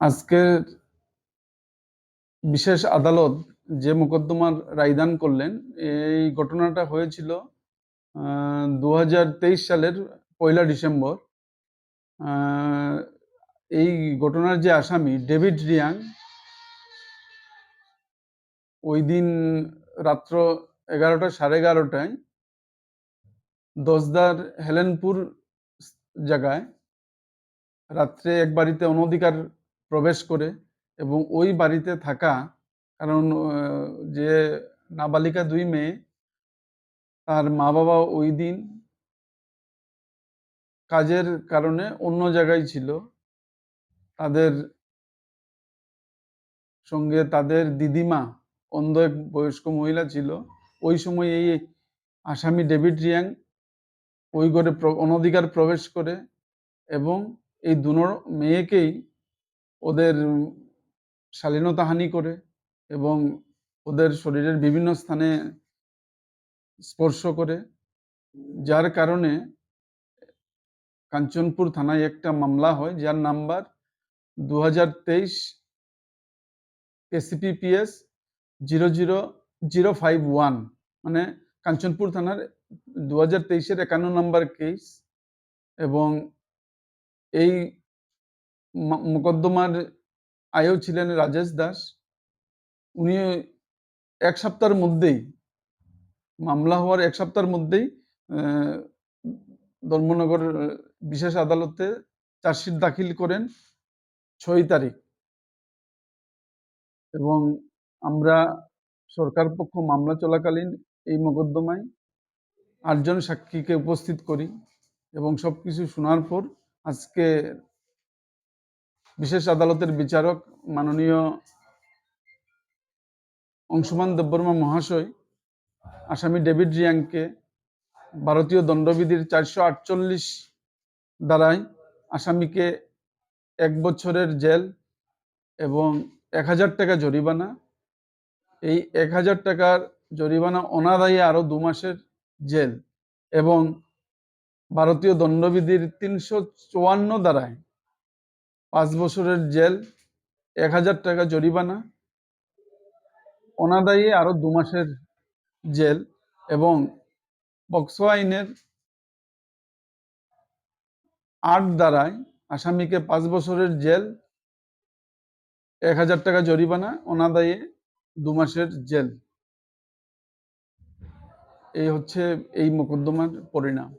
আজকের বিশেষ আদালত যে মোকদ্দমার রায়দান করলেন, এই ঘটনাটা হয়েছিল দু হাজার তেইশ সালের পয়লা ডিসেম্বর। এই ঘটনার যে আসামি ডেভিড রিয়াং, ওই দিন রাত্র এগারোটা সাড়ে এগারোটায় দশদার হেলেনপুর জায়গায় রাত্রে এক বাড়িতে অনধিকার প্রবেশ করে এবং ওই বাড়িতে থাকা, কারণ যে নাবালিকা দুই মেয়ে, তার মা বাবা ওই দিন কাজের কারণে অন্য জায়গায় ছিল। তাদের সঙ্গে তাদের দিদিমা, অন্ধ এক বয়স্ক মহিলা ছিল। ওই সময় এই আসামি ডেভিড রিয়াং ওই ঘরে অনধিকার প্রবেশ করে এবং এই দুনো মেয়েকেই ওদের উম, শালীনতাহানি করে এবং ওদের শরীরের বিভিন্ন স্থানে স্পর্শ করে যার কারণে কাঞ্চনপুর থানায় একটা মামলা হয় যার নাম্বার দু হাজার তেইশ ACPPS zero zero zero five one. মানে কাঞ্চনপুর থানার দু হাজার তেইশের একান্ন নম্বর কেস এবং এই মোকদ্দমার আয়ও ছিলেন রাজেশ দাস। উনি এক সপ্তাহের মধ্যেই, মামলা হওয়ার এক সপ্তাহের মধ্যেই ধর্মনগর বিশেষ আদালতে চার্জশিট দাখিল করেন ছয় তারিখ। এবং আমরা সরকার পক্ষ মামলা চলাকালীন এই মোকদ্দমায় আটজন সাক্ষীকে উপস্থিত করি এবং সবকিছু শোনার পর আজকে বিশেষ আদালতের বিচারক মাননীয় অংশুমান দেববর্মা মহাশয়, আসামি ডেভিড রিয়াংকে ভারতীয় দণ্ডবিধির চারশো আটচল্লিশ দ্বারায় আসামিকে এক বছরের জেল এবং এক হাজার টাকা জরিমানা। এই এক হাজার টাকার জরিমানা অনাদায়ী আরও দু মাসের জেল এবং ভারতীয় দণ্ডবিধির তিনশো চুয়ান্ন দ্বারায় পাঁচ বছরের জেল, এক হাজার টাকা জরিমানা, অনাদায়ী আরও দু মাসের জেল এবং পক্সো আইনের আট দ্বারায় আসামিকে পাঁচ বছরের জেল, এক হাজার টাকা জরিমানা, অনাদায়ে দু মাসের জেল। এই হচ্ছে এই মোকদ্দমার পরিণাম।